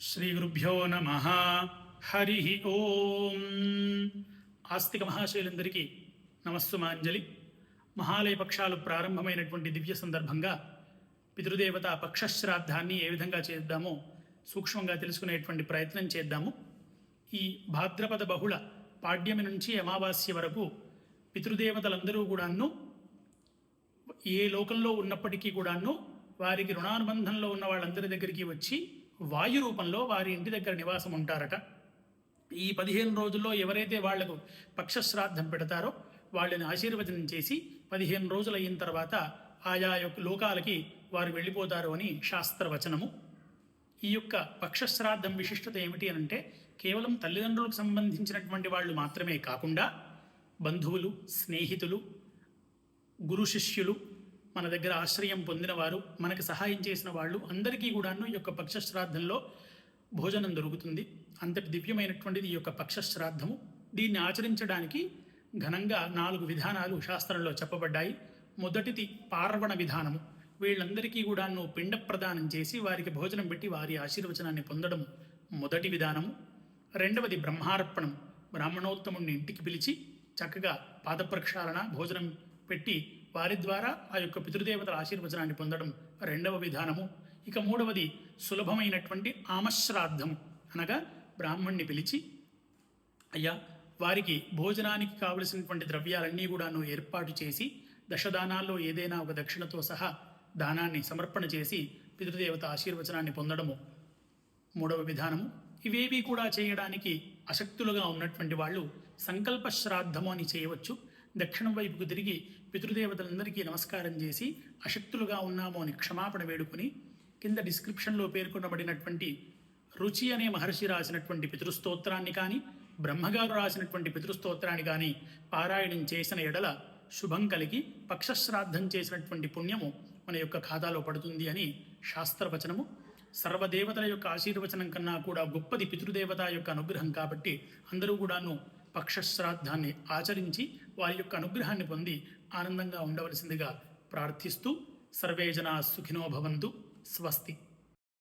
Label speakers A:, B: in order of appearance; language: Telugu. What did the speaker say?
A: శ్రీగురుభ్యో నమ. హరి ఓం. ఆస్తిక మహాశైలందరికీ నమస్సుమాంజలి మహాలయ పక్షాలు ప్రారంభమైనటువంటి దివ్య సందర్భంగా పితృదేవత పక్షశ్రాద్ధాన్ని ఏ విధంగా చేద్దామో సూక్ష్మంగా తెలుసుకునేటువంటి ప్రయత్నం చేద్దాము. ఈ భాద్రపద బహుళ పాడ్యమి నుంచి అమావాస్య వరకు పితృదేవతలందరూ కూడాను ఏ లోకంలో ఉన్నప్పటికీ కూడాను వారికి రుణానుబంధంలో ఉన్న వాళ్ళందరి దగ్గరికి వచ్చి వాయు రూపంలో వారి ఇంటి దగ్గర నివాసం ఉంటారట. ఈ పదిహేను రోజుల్లో ఎవరైతే వాళ్ళకు పక్షశ్రాద్ధం పెడతారో వాళ్ళని ఆశీర్వచనం చేసి పదిహేను రోజులు అయిన తర్వాత ఆయా యొక్క లోకాలకి వారు వెళ్ళిపోతారు అని శాస్త్రవచనము. ఈ యొక్క పక్షశ్రాద్ధం విశిష్టత ఏమిటి అని అంటే కేవలం తల్లిదండ్రులకు సంబంధించినటువంటి వాళ్ళు మాత్రమే కాకుండా బంధువులు స్నేహితులు గురు శిష్యులు మన దగ్గర ఆశ్రయం పొందినవారు మనకు సహాయం చేసిన వాళ్ళు అందరికీ కూడాను ఈ యొక్క పక్షశ్రాద్ధంలో భోజనం దొరుకుతుంది. అంతటి దివ్యమైనటువంటిది ఈ యొక్క పక్షశ్రాద్ధము. దీన్ని ఆచరించడానికి ఘనంగా నాలుగు విధానాలు శాస్త్రంలో చెప్పబడ్డాయి. మొదటిది పార్వణ విధానము. వీళ్ళందరికీ కూడాను పిండ ప్రదానం చేసి వారికి భోజనం పెట్టి వారి ఆశీర్వచనాన్ని పొందడం మొదటి విధానము. రెండవది బ్రహ్మార్పణం బ్రాహ్మణోత్తముడిని ఇంటికి పిలిచి చక్కగా పాదప్రక్షాళన భోజనం పెట్టి వారి ద్వారా ఆ యొక్క పితృదేవతల ఆశీర్వచనాన్ని పొందడం రెండవ విధానము. ఇక మూడవది సులభమైనటువంటి ఆమశ్రాద్ధం అనగా బ్రాహ్మణ్ణి పిలిచి అయ్యా వారికి భోజనానికి కావలసినటువంటి ద్రవ్యాలన్నీ కూడాను ఏర్పాటు చేసి దశదానాల్లో ఏదైనా ఒక దక్షిణతో సహా దానాన్ని సమర్పణ చేసి పితృదేవత ఆశీర్వచనాన్ని పొందడము మూడవ విధానము. ఇవేవి కూడా చేయడానికి అశక్తులుగా ఉన్నటువంటి వాళ్ళు సంకల్ప శ్రాద్ధము అని చేయవచ్చు. దక్షిణం వైపుకు తిరిగి పితృదేవతలందరికీ నమస్కారం చేసి అశక్తులుగా ఉన్నాము అని క్షమాపణ వేడుకుని కింద డిస్క్రిప్షన్లో పేర్కొనబడినటువంటి రుచి అనే మహర్షి రాసినటువంటి పితృస్తోత్రాన్ని కానీ బ్రహ్మగారు రాసినటువంటి పితృస్తోత్రాన్ని కానీ పారాయణం చేసిన ఎడల శుభం కలిగి పక్షశ్రాద్ధం చేసినటువంటి పుణ్యము మన యొక్క ఖాతాలో పడుతుంది అని శాస్త్రవచనము. సర్వదేవతల యొక్క ఆశీర్వచనం కన్నా కూడా గొప్పది పితృదేవత యొక్క అనుగ్రహం కాబట్టి అందరూ కూడాను పక్షశ్రాద్ధాన్ని ఆచరించి వారి యొక్క అనుగ్రహాన్ని పొంది ఆనందంగా ఉండవలసిందిగా ప్రార్థిస్తూ సర్వే జనా సుఖినో భవంతు. స్వస్తి.